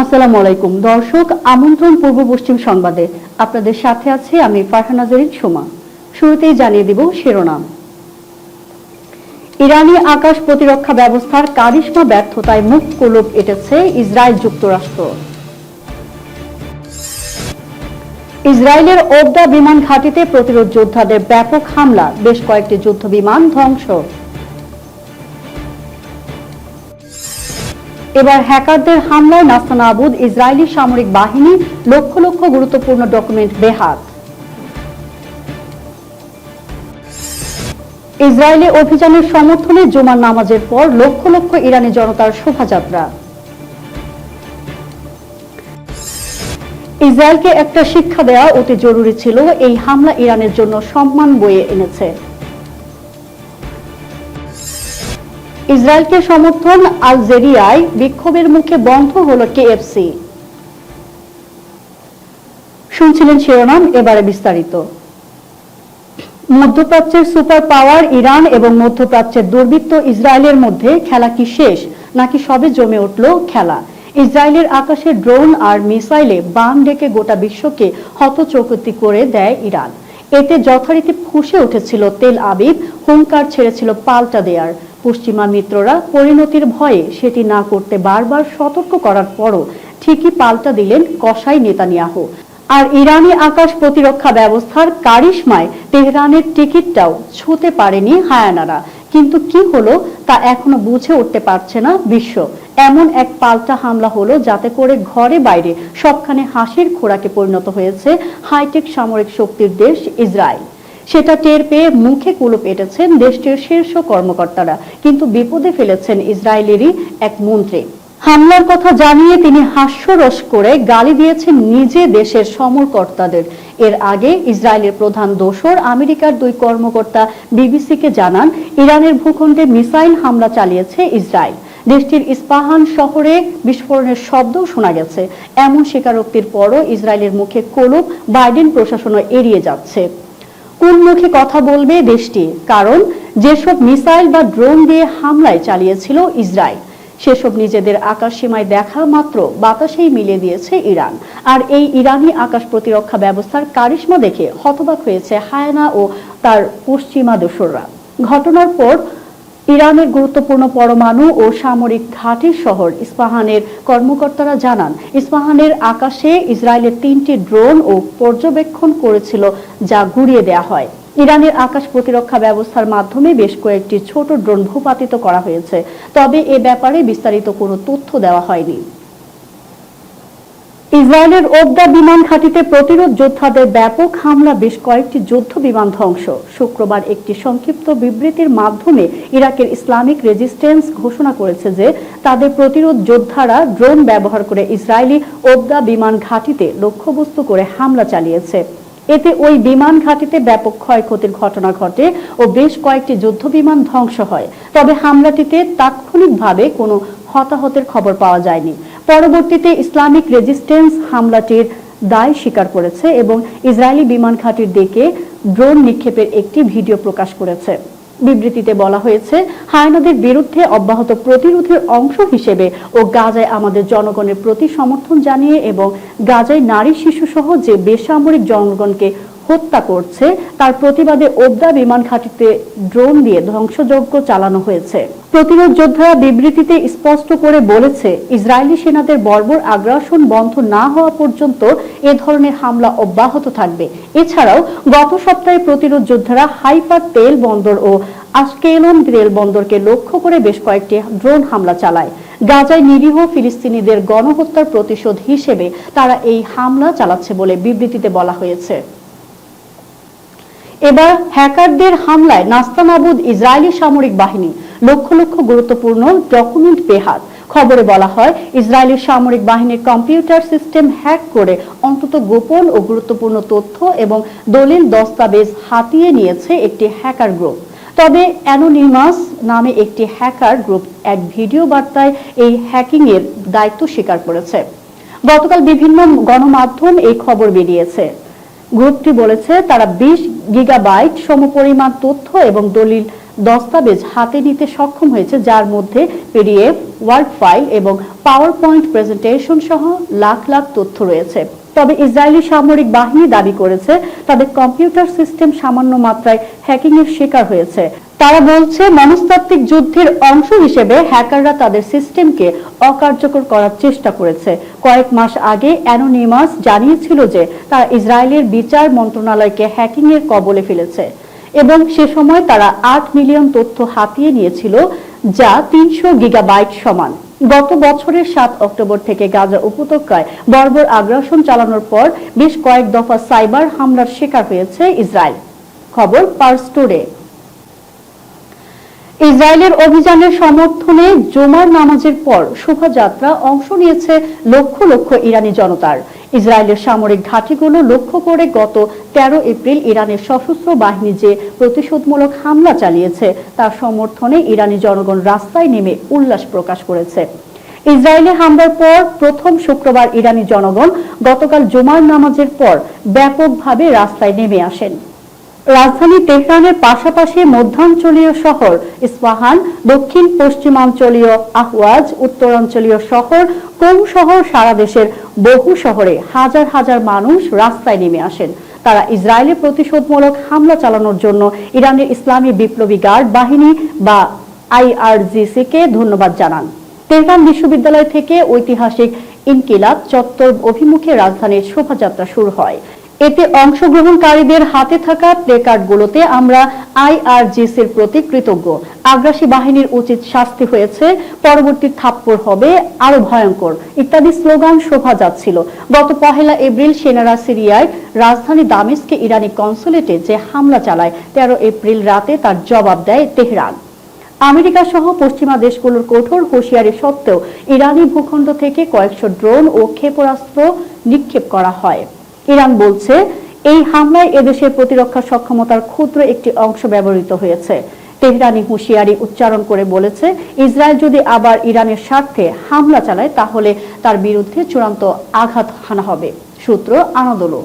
আসসালামু আলাইকুম। দর্শক, আমন্ত্রণ পূর্ব পশ্চিম সংবাদে। আপনাদের সাথে আছি আমি ফারহানা জরিন সোমা। শুরুতেই জানিয়ে দিব শিরোনাম। ইরানি আকাশ প্রতিরক্ষা ব্যবস্থার কারিশমা ব্যর্থতায় মুখ কুলুপ এটেছে ইসরায়েল যুক্তরাষ্ট্র। ইসরায়েলের ওবদা বিমান ঘাঁটিতে প্রতিরোধ যোদ্ধাদের ব্যাপক হামলা। বেশ কয়েকটি যুদ্ধ বিমান ধ্বংস। এবার হ্যাকারদের হামলায় নাস্তানা ইসরায়েলি সামরিক বাহিনী লক্ষ লক্ষ গুরুত্বপূর্ণ ডকুমেন্ট বেহাত। ইসরায়েলি অভিযানের সমর্থনে জুমার নামাজের পর লক্ষ লক্ষ ইরানি জনতার শোভাযাত্রা। ইসরায়েলকে একটা শিক্ষা দেওয়া অতি জরুরি ছিল, এই হামলা ইরানের জন্য সম্মান বয়ে এনেছে। ইসরায়েলকে সমর্থন আলজেরিয়ায় বিক্ষোভের মুখে বন্ধ হলো কেএফসি। শুনছিলেন শিরোনাম, এবারে বিস্তারিত। মধ্যপ্রাচ্যের সুপার পাওয়ার ইরান এবং মধ্যপ্রাচ্যের দুর্বৃত্ত ইসরায়েলের মধ্যে খেলা কি শেষ? নাকি সবে জমে উঠল খেলা? ইসরায়েলের আকাশে ড্রোন আর মিসাইলে বাম ডেকে গোটা বিশ্বকে হতচকিত করে দেয় ইরান। এতে যথারীতি ফুসে উঠেছিল তেল আবিব, হুঙ্কার ছেড়েছিল পাল্টা দেয়ার। পশ্চিমা মিত্ররা পরিণতির ভয়ে সেটি না করতে বারবার সতর্ক করার পরও ঠিকই পাল্টা দিলেন কসাই নেতানিয়াহু। আর ইরানি আকাশ প্রতিরক্ষা ব্যবস্থার কারিশমায় তেহরানের টিকিটটাও ছুঁতে পারেনি হায়ানারা। কিন্তু কি হলো তা এখনও বুঝে উঠতে পারছে না বিশ্ব। এমন এক পাল্টা হামলা হলো যাতে করে ঘরে বাইরে সবখানে হাসির খোরাকে পরিণত হয়েছে হাইটেক সামরিক শক্তির দেশ ইসরায়েল। সেটা টের পেয়ে মুখে কুলুপ এঁটেছেন দেশটির শীর্ষ কর্মকর্তারা। কিন্তু বিপদে ফেলেছেন ইসরায়েলেরই এক মন্ত্রী। হামলার কথা জানিয়ে তিনি হাস্যরস করে গালি দিয়েছেন নিজে দেশের সমরকর্তাদের। এর আগে ইসরায়েলের প্রধান দোসর আমেরিকার দুই কর্মকর্তা বিবিসিকে জানান, ইরানের ভূখণ্ডে মিসাইল হামলা চালিয়েছে ইসরায়েল। দেশটির ইস্পাহান শহরে বিস্ফোরণের শব্দ শোনা গেছে। এমন স্বীকারোক্তির পরও ইসরায়েলের মুখে কোলুপ, বাইডেন প্রশাসনও এড়িয়ে যাচ্ছে। কোন মুখে কথা বলবে দেশটি, কারণ যেসব মিসাইল বা ড্রোন দিয়ে হামলায় চালিয়েছিল ইসরায়েল, সেসব নিজেদের আকাশ সীমায় দেখা মাত্র বাতাসেই মিলিয়ে দিয়েছে ইরান। আর এই ইরানি আকাশ প্রতিরক্ষা ব্যবস্থার কারিশ্মা দেখে হতবাক হয়েছে হায়ানা ও তার পশ্চিমা দোসররা। ঘটনার পর ইরানের গুরুত্বপূর্ণ পরমাণু ও সামরিক ঘাঁটি শহর ইস্পাহানের কর্মকর্তারা জানান, ইস্পাহানের আকাশে ইসরায়েলের তিনটি ড্রোন ও পর্যবেক্ষণ করেছিল যা গুড়িয়ে দেয়া হয়। ইরানের আকাশ প্রতিরক্ষা ব্যবস্থার মাধ্যমে বেশ কয়েকটি ছোট ড্রোন ভূপাতিত করা হয়েছে, তবে এ ব্যাপারে বিস্তারিত কোনো তথ্য দেওয়া হয়নি। ইসরায়েলের ওবদা বিমান ঘাঁটিতে প্রতিরোধ যোদ্ধাদের ব্যাপক হামলা, বেশ কয়েকটি যুদ্ধ বিমান ধ্বংস। শুক্রবার একটি সংক্ষিপ্ত বিবৃতির মাধ্যমে ইরাকের ইসলামিক রেজিস্ট্যান্স ঘোষণা করেছে যে তাদের প্রতিরোধ যোদ্ধারা ড্রোন ব্যবহার করে ইসরায়েলি ওবদা বিমান ঘাঁটিতে লক্ষ্যবস্তু করে হামলা চালিয়েছে। এতে ওই বিমান ঘাঁটিতে ব্যাপক ক্ষয়ক্ষতির ঘটনা ঘটে ও বেশ কয়েকটি যুদ্ধ বিমান ধ্বংস হয়। তবে হামলাটিতে তাৎক্ষণিকভাবে কোনো হতাহতের খবর পাওয়া যায়নি। পরবর্তীতে ইসলামিক রেজিস্ট্যান্স হামলাটির দায় স্বীকার করেছে এবং ইসরায়েলি বিমান ঘাঁটির দিকে ড্রোন নিক্ষেপের একটি ভিডিও প্রকাশ করেছে। বিবৃতিতে বলা হয়েছে, হায়নাদের বিরুদ্ধে অব্যাহত প্রতিরোধের অংশ হিসেবে ও গাজায় আমাদের জনগণের প্রতি সমর্থন জানিয়ে এবং গাজায় নারী শিশু সহ যে বেসামরিক জনগণকে হত্যা করছে, তার প্রতিবাদে ওবদা বিমান ঘাঁটিতে ড্রোন দিয়ে ধ্বংসযজ্ঞ চালানো হয়েছে। প্রতিরোধ যোদ্ধারা বিবৃতিতে স্পষ্ট করে বলেছে, ইসরায়েলি সেনাদের বর্বর আগ্রাসন বন্ধ না হওয়া পর্যন্ত এ ধরনের হামলা অব্যাহত থাকবে। এছাড়াও, গত সপ্তাহে প্রতিরোধ যোদ্ধারা হাইপার তেল বন্দর ও আস্কেলন রেল বন্দরকে লক্ষ্য করে বেশ কয়েকটি ড্রোন হামলা চালায়। গাজায় নিরীহ ফিলিস্তিনিদের গণহত্যার প্রতিশোধ হিসেবে তারা এই হামলা চালাচ্ছে বলে বিবৃতিতে বলা হয়েছে। এবার হ্যাকারদের হামলায় নাস্তানাবুদ ইসরায়েলি সামরিক বাহিনী লক্ষ লক্ষ গুরুত্বপূর্ণ ডকুমেন্ট বেহাত। খবরে বলা হয়, ইসরায়েলি সামরিক বাহিনীর কম্পিউটার সিস্টেম হ্যাক করে অন্তত গোপন ও গুরুত্বপূর্ণ তথ্য এবং দলিল দস্তাবেজ হাতিয়ে নিয়েছে একটি হ্যাকার গ্রুপ। তবে অ্যানোনিমাস নামে একটি হ্যাকার গ্রুপ এক ভিডিও বার্তায় এই হ্যাকিং এর দায়িত্ব স্বীকার করেছে। গতকাল বিভিন্ন গণমাধ্যম এই খবর বেরিয়েছে। গ্রুপটি বলেছে, তারা বিশ গিগাবাইট সমপরিমাণ তথ্য এবং দলিল দস্তাবেজ হাতে নিতে সক্ষম হয়েছে, যার মধ্যে পিডিএফ, ওয়ার্ড ফাইল এবং পাওয়ার পয়েন্ট প্রেজেন্টেশন সহ লাখ লাখ তথ্য রয়েছে। তবে ইসরায়েলি সামরিক বাহিনী দাবি করেছে তাদের কম্পিউটার সিস্টেম সামান্য মাত্রায় হ্যাকিং এর শিকার হয়েছে। তারা বলছে, মনস্তাত্ত্বিক যুদ্ধের অংশ হিসেবে হ্যাকাররা তাদের সিস্টেমকে অকার্যকর করার চেষ্টা করেছে। কয়েক মাস আগে অ্যানোনিমাস জানিয়েছিল যে তারা ইসরায়েলের বিচার মন্ত্রণালয়কে হ্যাকিং এর কবলে ফেলেছে এবং সে সময় তারা আট মিলিয়ন তথ্য হাতিয়ে নিয়েছিল, যা তিনশো গিগাবাইট সমান। গত বছরের সাত অক্টোবর থেকে গাজা উপত্যকায় বর্বর আগ্রাসন চালানোর পর বেশ কয়েক দফা সাইবার হামলার শিকার হয়েছে ইসরায়েল। খবর পার্স ইসরায়েলের অভিযানের সমর্থনে জোমার নামাজের পর শোভাযাত্রা অংশ নিয়েছে লক্ষ লক্ষ ইরানি জনতার। ইসরায়েলের সামরিক ঘাঁটিগুলো লক্ষ্য করে গত তেরো এপ্রিল ইরানের সশস্ত্র বাহিনী যে প্রতিশোধমূলক হামলা চালিয়েছে, তার সমর্থনে ইরানি জনগণ রাস্তায় নেমে উল্লাস প্রকাশ করেছে। ইসরায়েলে হামলার পর প্রথম শুক্রবার ইরানি জনগণ গতকাল জুমার নামাজের পর ব্যাপকভাবে রাস্তায় নেমে আসেন। রাজধানী তেহরানের পাশাপাশি মধ্যাঞ্চলীয় শহর ইস্পাহান, দক্ষিণ পশ্চিমাঞ্চলীয় আহওয়াজ, উত্তরাঞ্চলীয় শহর, কোম শহর সারা দেশের বহু শহরে হাজার হাজার মানুষ রাস্তায় নেমে আসেন। তারা ইসরায়েলের প্রতিশোধমূলক হামলা চালানোর জন্য ইরানের ইসলামী বিপ্লবী গার্ড বাহিনী বা আইআরজিসি কে ধন্যবাদ জানান। তেহরান বিশ্ববিদ্যালয় থেকে ঐতিহাসিক ইনকিলাব চত্বর অভিমুখে রাজধানীর শোভাযাত্রা শুরু হয়। এতে অংশগ্রহণকারীদের হাতে থাকা প্লেকার্ডগুলোতে আমরা আইআরজিসির প্রতি কৃতজ্ঞ। আগ্রাসী বাহিনীর উচিত শাস্তি হয়েছে, পরবর্তী থাপ্পড় হবে আরও ভয়ঙ্কর, ইত্যাদি স্লোগান শোভা যাচ্ছিল। গত পহেলা এপ্রিল সেনারা সিরিয়ায় রাজধানী দামেস্কে ইরানি কনসুলেটে যে হামলা চালায়, তেরো এপ্রিল রাতে তার জবাব দেয় তেহরান। আমেরিকা সহ পশ্চিমা দেশগুলোর কঠোর হুঁশিয়ারি সত্ত্বেও ইরানি ভূখণ্ড থেকে কয়েকশো ড্রোন ও ক্ষেপণাস্ত্র নিক্ষেপ করা হয়। ইরান বলছে, এই হামলায় এদেশের প্রতিরক্ষা সক্ষমতার ক্ষুদ্র একটি অংশ ব্যবহৃত হয়েছে। তেহরানি হুঁশিয়ারি উচ্চারণ করে বলেছে, ইসরায়েল যদি আবার ইরানের স্বার্থে হামলা চালায়, তাহলে তার বিরুদ্ধে চূড়ান্ত আঘাত হানা হবে। সূত্র আনাদোলো।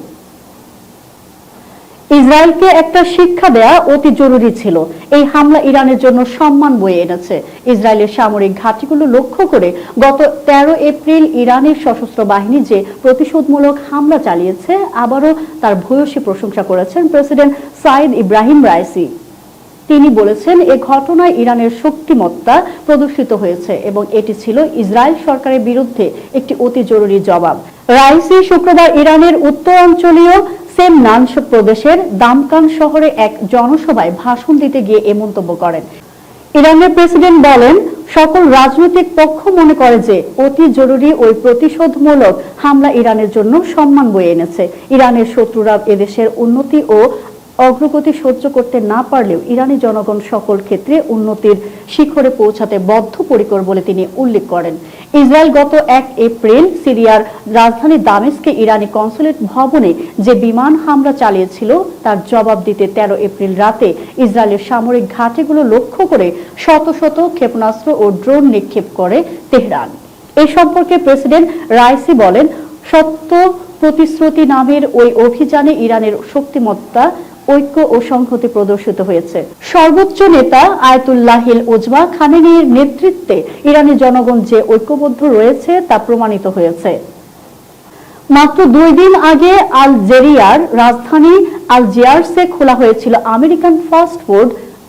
ইসরায়েলকে একটা শিক্ষা দেয়া অতি জরুরি ছিল। এই হামলা ইরানের জন্য সম্মান বয়ে এনেছে। ইসরায়েলের সামরিক ঘাঁটিগুলো লক্ষ্য করে গত তেরো এপ্রিল ইরানের সশস্ত্র বাহিনী যে প্রতিশোধমূলক হামলা চালিয়েছে, আবারও তার ভূয়সী প্রশংসা করেছেন প্রেসিডেন্ট সাইদ ইব্রাহিম রাইসি। তিনি বলেছেন, এ ঘটনায় ইরানের শক্তিমত্তা প্রদর্শিত হয়েছে এবং এটি ছিল ইসরায়েল সরকারের বিরুদ্ধে একটি অতি জরুরি জবাব। রাইসি শুক্রবার ইরানের উত্তরাঞ্চলীয় সেমনান প্রদেশের দামকান শহরে এক জনসভায় ভাষণ দিতে গিয়ে এ মন্তব্য করেন। ইরানের প্রেসিডেন্ট বলেন, সকল রাজনৈতিক পক্ষ মনে করে যে অতি জরুরি ওই প্রতিশোধমূলক হামলা ইরানের জন্য সম্মান বয়ে এনেছে। ইরানের শত্রুরা এদেশের উন্নতি ও অগ্রগতি সহ্য করতে না পারলেও ইরানি জনগণ সকল ক্ষেত্রে উন্নতির শিখরে পৌঁছাতে বদ্ধপরিকর বলে তিনি উল্লেখ করেন। ইসরায়েল গত এক এপ্রিল সিরিয়ার রাজধানী দামেস্কে ইরানি কনসুলেট ভবনে যে বিমান হামলা চালিয়েছিল, তার জবাব দিতে তেরো এপ্রিল রাতে ইসরায়েলের সামরিক ঘাটিগুলো লক্ষ্য করে শত শত ক্ষেপণাস্ত্র ও ড্রোন নিক্ষেপ করে তেহরান। এ সম্পর্কে প্রেসিডেন্ট রাইসি বলেন, সত্য প্রতিশ্রুতি নামের ওই অভিযানে ইরানের শক্তিমত্তা ঐক্য ও সংহতি প্রদর্শিত হয়েছে। সর্বোচ্চ নেতা আয়তুল্লাহিল ওজমা খামেনির নেতৃত্বে ইরানি জনগণ যে ঐক্যবদ্ধ রয়েছে তা প্রমাণিত হয়েছে। মাত্র দুই দিন আগে আলজেরিয়ার রাজধানী আলজিয়ার্সে খোলা হয়েছিল আমেরিকান ফাস্ট ফুড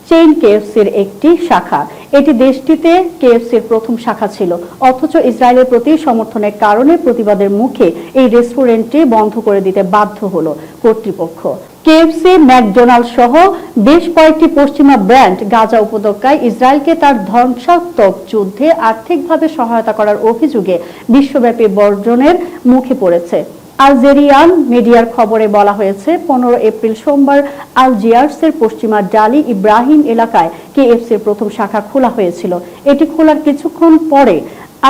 চেইন কেএফসির একটি শাখা। এটি দেশটিতে কেএফসির প্রথম শাখা ছিল। অথচ ইসরায়েলের প্রতি সমর্থনের কারণে প্রতিবাদের মুখে এই রেস্টুরেন্টটি বন্ধ করে দিতে বাধ্য হলো কর্তৃপক্ষ। কেএফসি ম্যাকডোনাল্ড সহ বেশ কয়েকটি পশ্চিমা ব্র্যান্ড গাজা উপত্যকায় ইসরায়েলকে তার ধ্বংসাত্মক যুদ্ধে আর্থিকভাবে সহায়তা করার অভিযোগে বিশ্বব্যাপী বর্জনের মুখে পড়েছে। আলজেরিয়ান মিডিয়ার খবরে বলা হয়েছে, পনেরো এপ্রিল সোমবার আলজিয়ার্সের পশ্চিমা ডালি ইব্রাহিম এলাকায় কেএফসির প্রথম শাখা খোলা হয়েছিল। এটি খোলার কিছুক্ষণ পরে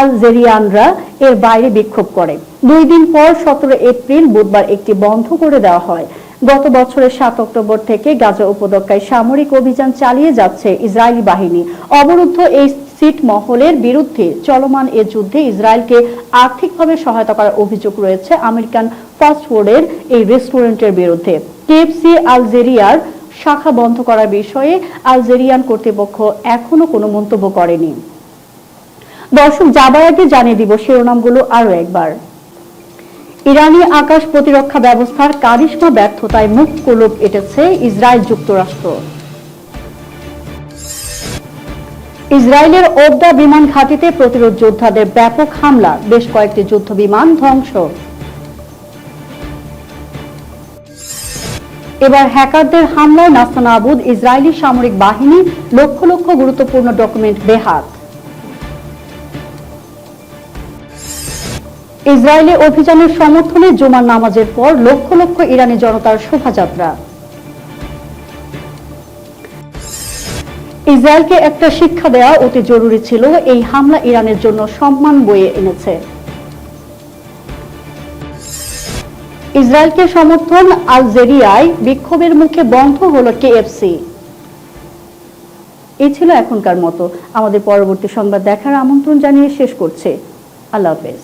আলজেরিয়ানরা এর বাইরে বিক্ষোভ করে। দুই দিন পর সতেরো এপ্রিল বুধবার একটি বন্ধ করে দেওয়া হয়। গত বছরের সাত অক্টোবর থেকে গাজা উপত্যকায় সামরিক অভিযান চালিয়ে যাচ্ছে ইসরায়েলি বাহিনী। অবরুদ্ধ এই সিট মহলের বিরুদ্ধে চলমান এ যুদ্ধে ইসরায়েলকে আর্থিকভাবে সহায়তা করার অভিযোগ রয়েছে আমেরিকান ফাস্ট ফুডের এই রেস্টুরেন্টের বিরুদ্ধে। কেএফসি আলজেরিয়ার শাখা বন্ধ করার বিষয়ে আলজেরিয়ান কর্তৃপক্ষ এখনও কোনো মন্তব্য করেনি। দর্শক, যাবার আগে জানিয়ে দিব শিরোনামগুলো আরও একবার। ইরানি আকাশ প্রতিরক্ষা ব্যবস্থার কারিশমা ব্যর্থতায় মুখ কুলুপ এটেছে ইসরায়েল যুক্তরাষ্ট্র। ইসরায়েলের ওবদা বিমান ঘাঁটিতে প্রতিরোধ যোদ্ধাদের ব্যাপক হামলা, বেশ কয়েকটি যুদ্ধ বিমান ধ্বংস। এবার হ্যাকারদের হামলায় নাস্তানাবুদ ইসরায়েলি সামরিক বাহিনী লক্ষ লক্ষ গুরুত্বপূর্ণ ডকুমেন্ট বেহাত। ইসরায়েলি অভিযানের সমর্থনে জুমার নামাজের পর লক্ষ লক্ষ ইরানি জনতার শোভাযাত্রা। ইসরায়েলকে একটা শিক্ষা দেওয়া অতি জরুরি ছিল। এই হামলা ইরানের জন্য সম্মান বয়ে এনেছে। ইসরায়েলকে সমর্থন আলজেরিয়ায় বিক্ষোভের মুখে বন্ধ হলো কেএফসি। এই ছিল এখনকার মতো। আমাদের পরবর্তী সংবাদ দেখার আমন্ত্রণ জানিয়ে শেষ করছে। আল্লাহ হাফেজ।